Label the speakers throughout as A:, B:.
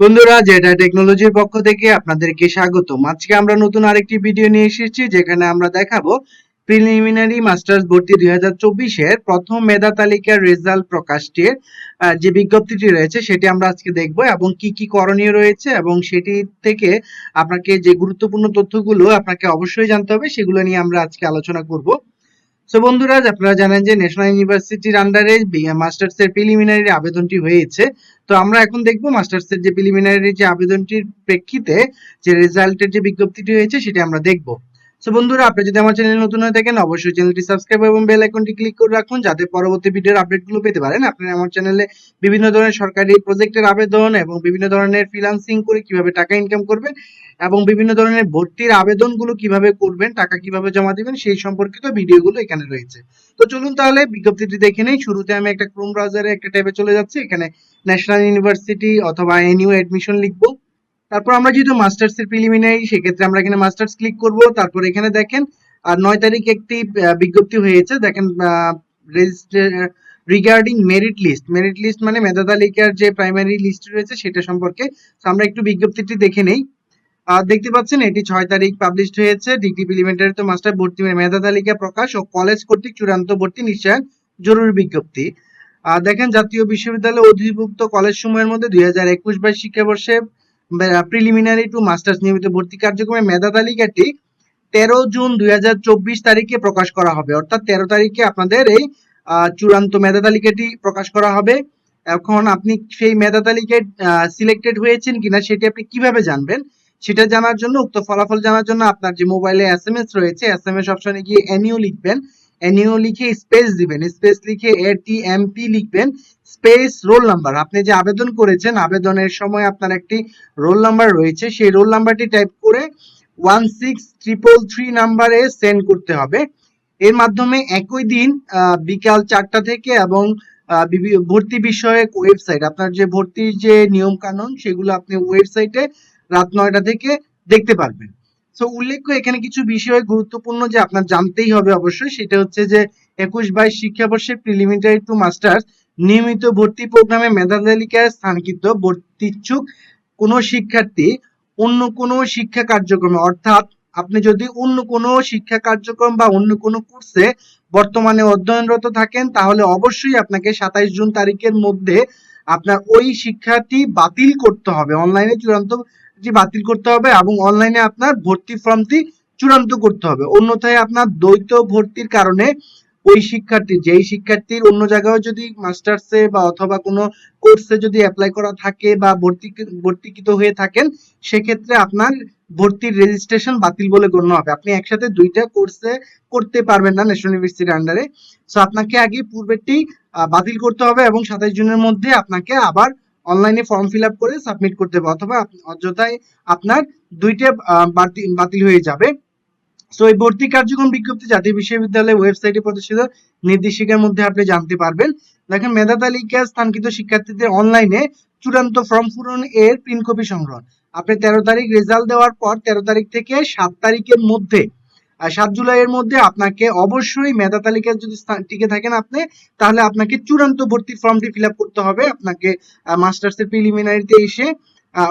A: বন্ধুরা যেটা টেকনোলজির পক্ষ থেকে আপনাদেরকে স্বাগতম। আজকে আমরা নতুন আরেকটি ভিডিও নিয়ে এসেছি, যেখানে আমরা দেখাবো প্রিলিমিনারি মাস্টার্স ভর্তি দুই হাজার চব্বিশের প্রথম মেধা তালিকার রেজাল্ট প্রকাশটির যে বিজ্ঞপ্তিটি রয়েছে সেটি আমরা আজকে দেখব এবং কি কি করণীয় রয়েছে এবং সেটি থেকে আপনাকে যে গুরুত্বপূর্ণ তথ্যগুলো আপনাকে অবশ্যই জানতে হবে, সেগুলো নিয়ে আমরা আজকে আলোচনা করব। সো বন্ধুরা আপনারা জানেন যে ন্যাশনাল ইউনিভার্সিটির আন্ডারে মাস্টার্স এর প্রিলিমিনারি আবেদনটি হয়েছে। তো আমরা এখন দেখব মাস্টার্স এর যে প্রিলিমিনারি যে আবেদনটির প্রেক্ষিতে যে রেজাল্টের যে বিজ্ঞপ্তিটি হয়েছে, সেটি আমরা দেখব। সো বন্ধুরা, আপনি যদি আমার চ্যানেল নতুন হয়ে থাকেন, অবশ্যই চ্যানেলটি সাবস্ক্রাইব এবং বেল আইকনটি ক্লিক করে রাখুন যাতে পরবর্তী ভিডিওর আপডেটগুলো পেতে পারেন। আপনি আমার চ্যানেলে বিভিন্ন ধরনের সরকারি প্রজেক্টের আবেদন এবং বিভিন্ন ধরনের ফ্রিল্যান্সিং করে কীভাবে টাকা ইনকাম করবেন এবং বিভিন্ন ধরনের ভর্তির আবেদনগুলো কীভাবে করবেন, টাকা কীভাবে জমা দিবেন, সেই সম্পর্কিত ভিডিওগুলো এখানে রয়েছে। তো চলুন তাহলে বিজ্ঞপ্তিটি দেখে নেই। শুরুতে আমি একটা ক্রোম ব্রাউজারে একটা ট্যাবে চলে যাচ্ছি। এখানে ন্যাশনাল ইউনিভার্সিটি অথবা এনইউ অ্যাডমিশন লিখব। তারপর আমরা যেহেতু মাস্টার্স এর প্রিলিমিনারি সেক্ষেত্রে আমরা এখানে মাস্টার্স ক্লিক করব। তারপর এখানে দেখেন আর নয় তারিখ একটি বিজ্ঞপ্তি হয়েছে। দেখেন regarding merit list merit list মানে মেধা তালিকার যে প্রাইমারি লিস্ট রয়েছে, সেটা সম্পর্কে। আমরা একটু বিজ্ঞপ্তিটি দেখে নেই। দেখতে পাচ্ছেন, এটি ছয় তারিখ পাবলিশড হয়েছে। ডিগ্রি প্রিলিমিনারি তো মাস্টার ভর্তি মেধা তালিকা প্রকাশ ও কলেজ কর্তৃক চূড়ান্ত ভর্তি নিশ্চয়ন জরুরি বিজ্ঞপ্তি। দেখেন, জাতীয় বিশ্ববিদ্যালয় অধিভুক্ত কলেজ সমূহের মধ্যে দুই হাজার একুশ বাইশ শিক্ষাবর্ষে প্রিলিমিনারি টু মাস্টার্স নিয়মিত ভর্তি কার্যক্রমে মেধা তালিকাটি তেরো জুন দুই হাজার চব্বিশ তারিখে প্রকাশ করা হবে। অর্থাৎ তেরো তারিখে আপনাদের এই চূড়ান্ত মেধা তালিকাটি প্রকাশ করা হবে। এখন আপনি সেই মেধা তালিকায় সিলেক্টেড হয়েছেন কিনা সেটি আপনি কীভাবে জানবেন, সেটা জানার জন্য, উক্ত ফলাফল জানার জন্য আপনার যে মোবাইলে এস এম এস রয়েছে এস এম এস অপশনে গিয়ে এনইউ লিখবেন। এনইউ লিখে স্পেস দিবেন স্পেস লিখে এ টি এম পি লিখবেন স্পেস রোল নাম্বার আপনি যে আবেদন করেছেন, আবেদনের সময় আপনার একটি রোল নাম্বার রয়েছে। সেই রোল নাম্বারটি টাইপ করে ওয়ান সিক্স ট্রিপল থ্রি নাম্বারে সেন্ড করতে হবে। এর মাধ্যমে একই দিন বিকাল চারটা থেকে এবং ভর্তি বিষয়ক ওয়েবসাইট আপনার যে ভর্তির যে নিয়ম কানুন সেগুলো আপনি ওয়েবসাইটে রাত নয়টা থেকে দেখতে পারবেন। সো উল্লেখ্য এখানে কিছু বিষয় গুরুত্বপূর্ণ যে আপনার জানতেই হবে অবশ্যই। সেটা হচ্ছে যে, একুশ বাইশ শিক্ষাবর্ষে প্রিলিমিনারি টু মাস্টার্স নিয়মিত ভর্তি প্রোগ্রামে মেধা তালিকায় স্থানকৃত ভর্তিচ্ছুক কোনো শিক্ষার্থী অন্য কোনো শিক্ষা কার্যক্রমে। অর্থাৎ, আপনি যদি অন্য কোনো শিক্ষা কার্যক্রম বা অন্য কোনো কোর্সে বর্তমানে অধ্যয়নরত থাকেন, তাহলে অবশ্যই আপনাকে সাতাইশ জুন তারিখের মধ্যে আপনার ওই শিক্ষাটি বাতিল করতে হবে অনলাইনে চূড়ান্ত বাতিল করতে হবে এবং অনলাইনে আপনার ভর্তি ফর্মটি চূড়ান্ত করতে হবে। অন্যথায় আপনার দ্বৈত ভর্তির কারণে ওই শিক্ষার্থী, যেই শিক্ষার্থীর অন্য জায়গায় যদি মাস্টার্সে বা অথবা কোনো কোর্সে যদি অ্যাপ্লাই করা থাকে বা ভর্তি ভর্তিকৃত হয়ে থাকেন, সেক্ষেত্রে আপনার ভর্তির রেজিস্ট্রেশন বাতিল বলে গণ্য হবে। আপনি একসাথে দুইটা কোর্সে করতে পারবেন না ন্যাশনাল ইউনিভার্সিটির আন্ডারে সো আপনাকে আগে পূর্বেরটি বাতিল করতে হবে এবং সাতাইশ জুনের মধ্যে আপনাকে আবার অনলাইনে ফর্ম ফিল আপ করে সাবমিট করতে হবে অথবা অযথায় আপনার দুইটা বাতিল হয়ে যাবে। সো এই ভর্তি কার্যক্রম বিজ্ঞপ্তি জাতীয় বিশ্ববিদ্যালয় ওয়েবসাইটে প্রদর্শিত নির্দেশিকার মধ্যে আপনি জানতে পারবেন। দেখেন মেধা তালিকা স্থানকৃত শিক্ষার্থীদের অনলাইনে চূড়ান্ত ফর্ম পূরণ এর প্রিন্ট কপি সংগ্রহ। আপনি তেরো তারিখ রেজাল্ট দেওয়ার পর তেরো তারিখ থেকে সাত তারিখের মধ্যে সাত জুলাইয়ের মধ্যে আপনাকে অবশ্যই মেধা তালিকায় যদি টিকে থাকেন আপনি, তাহলে আপনাকে চূড়ান্ত ভর্তি ফর্মটি ফিল করতে হবে। আপনাকে মাস্টার্স এর প্রিলিমিনারিতে এসে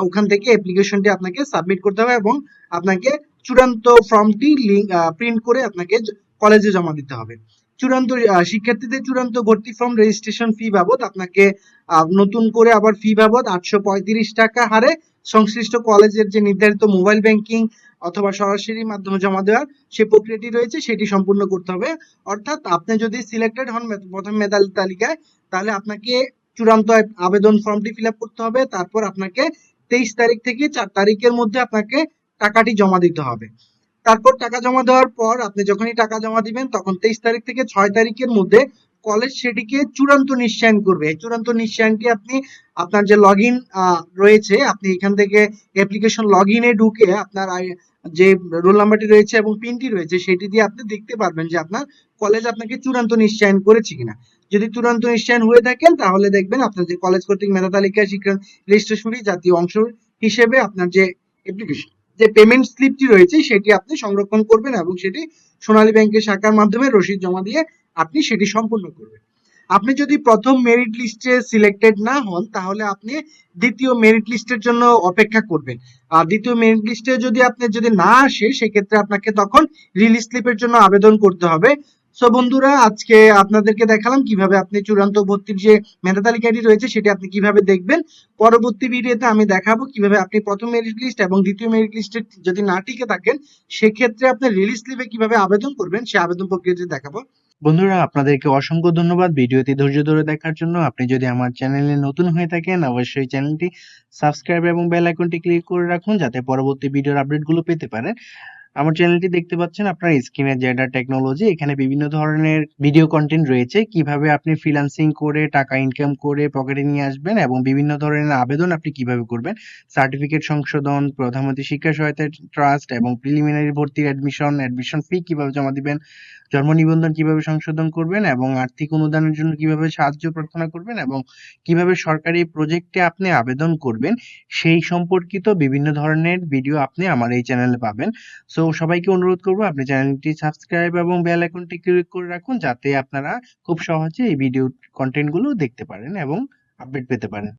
A: ওখান থেকে অ্যাপ্লিকেশনটি আপনাকে সাবমিট করতে হবে এবং আপনাকে চূড়ান্ত ফর্মটি লিঙ্ক প্রিন্ট করে আপনাকে কলেজে জমা দিতে হবে। চূড়ান্ত শিক্ষার্থীদের চূড়ান্ত ভর্তি ফর্ম রেজিস্ট্রেশন ফি বাবদ আপনাকে নতুন করে আবার ফি বাবদ আটশো পঁয়ত্রিশ টাকা হারে সংশ্লিষ্ট কলেজের যে নির্ধারিত মোবাইল ব্যাংকিং অথবা সরাসরি মাধ্যমে জমা দেওয়ার সে প্রক্রিয়াটি রয়েছে, সেটি সম্পূর্ণ করতে হবে। অর্থাৎ আপনি যদি সিলেক্টেড হন প্রথম মেধাল তালিকায়, তাহলে আপনাকে চূড়ান্ত আবেদন ফর্মটি ফিল করতে হবে। তারপর আপনাকে তেইশ তারিখ থেকে চার তারিখের মধ্যে আপনাকে টাকাটি জমা দিতে হবে। তারপর টাকা জমা দেওয়ার পর আপনি যখনই টাকা জমা দিবেন, তখন তেইশ তারিখ থেকে ছয় তারিখের মধ্যে কলেজ সেটিকে চূড়ান্ত নিশ্চয়ন করবে। এই চূড়ান্ত নিশ্চয়নটি আপনি, আপনার যে লগ রয়েছে, আপনি এখান থেকে অ্যাপ্লিকেশন লগ ইনে ঢুকে আপনার যে রোল নাম্বারটি রয়েছে এবং পিনটি রয়েছে, সেটি দিয়ে আপনি দেখতে পারবেন যে আপনার কলেজ আপনাকে চূড়ান্ত নিশ্চয়ন করেছে কিনা। যদি চূড়ান্ত নিশ্চয়ন হয়ে থাকেন, তাহলে দেখবেন আপনার যে কলেজ কর্তৃক মেধা তালিকায় শিক্ষা রেজিস্ট্রেশনটি জাতীয় অংশ হিসেবে আপনার যে অ্যাপ্লিকেশন যে পেমেন্ট স্লিপটি রয়েছে সেটি আপনি সংরক্ষণ করবেন এবং সেটি সোনালী ব্যাংকের শাখার মাধ্যমে রসিদ জমা দিয়ে আপনি সেটি সম্পূর্ণ করবেন। আপনি যদি প্রথম মেরিট লিস্টে সিলেক্টেড না হন, তাহলে আপনি দ্বিতীয় মেরিট লিস্টের জন্য অপেক্ষা করবেন। আর দ্বিতীয় মেরিট লিস্টে যদি আপনি যদি না আসে, সেক্ষেত্রে আপনাকে তখন রিলিজ স্লিপের জন্য আবেদন করতে হবে। সো বন্ধুরা, আজকে আপনাদেরকে দেখালাম কীভাবে আপনি চূড়ান্ত ভর্তির যে মেধা তালিকাটি রয়েছে, সেটি আপনি কীভাবে দেখবেন। পরবর্তী ভিডিওতে আমি দেখাবো কীভাবে আপনি প্রথম মেরিট লিস্ট এবং দ্বিতীয় মেরিট লিস্টে যদি না টিকে থাকেন, সেক্ষেত্রে আপনি রিলিজ স্লিপে কীভাবে আবেদন করবেন, সে আবেদন প্রক্রিয়াটি দেখাবো।
B: বন্ধুরা, আপনাদেরকে অসংখ্য ধন্যবাদ ভিডিওটি ধৈর্য ধরে দেখার জন্য। আপনি যদি আমার চ্যানেলে নতুন হয়ে থাকেন, অবশ্যই চ্যানেলটি সাবস্ক্রাইব এবং বেল আইকনটি ক্লিক করে রাখুন, যাতে পরবর্তী ভিডিওর আপডেটগুলো পেতে পারেন। আমার চ্যানেলটি দেখতে পাচ্ছেন, আপনার স্ক্রিনে জেডা টেকনোলজি এখানে বিভিন্ন ধরনের ভিডিও কন্টেন্ট রয়েছে। কীভাবে আপনি ফ্রিল্যান্সিং করে টাকা ইনকাম করে পকেটে নিয়ে আসবেন এবং বিভিন্ন ধরনের আবেদন আপনি কীভাবে করবেন। সার্টিফিকেট সংশোধন প্রধানমন্ত্রী শিক্ষা সহায়তা ট্রাস্ট এবং প্রিলিমিনারি ভর্তির অ্যাডমিশন অ্যাডমিশন ফি কীভাবে জমা দিবেন জন্ম নিবন্ধন কীভাবে সংশোধন করবেন এবং আর্থিক অনুদানের জন্য কীভাবে সাহায্য প্রার্থনা করবেন এবং কীভাবে সরকারি প্রজেক্টে আপনি আবেদন করবেন, সেই সম্পর্কিত বিভিন্ন ধরনের ভিডিও আপনি আমার এই চ্যানেলে পাবেন। সো সবাইকে অনুরোধ করব, আপনি চ্যানেলটি সাবস্ক্রাইব এবং বেল আইকনটি ক্লিক করে রাখুন, যাতে আপনারা খুব সহজে এই ভিডিও কন্টেন্টগুলো দেখতে পারেন এবং আপডেট পেতে পারেন।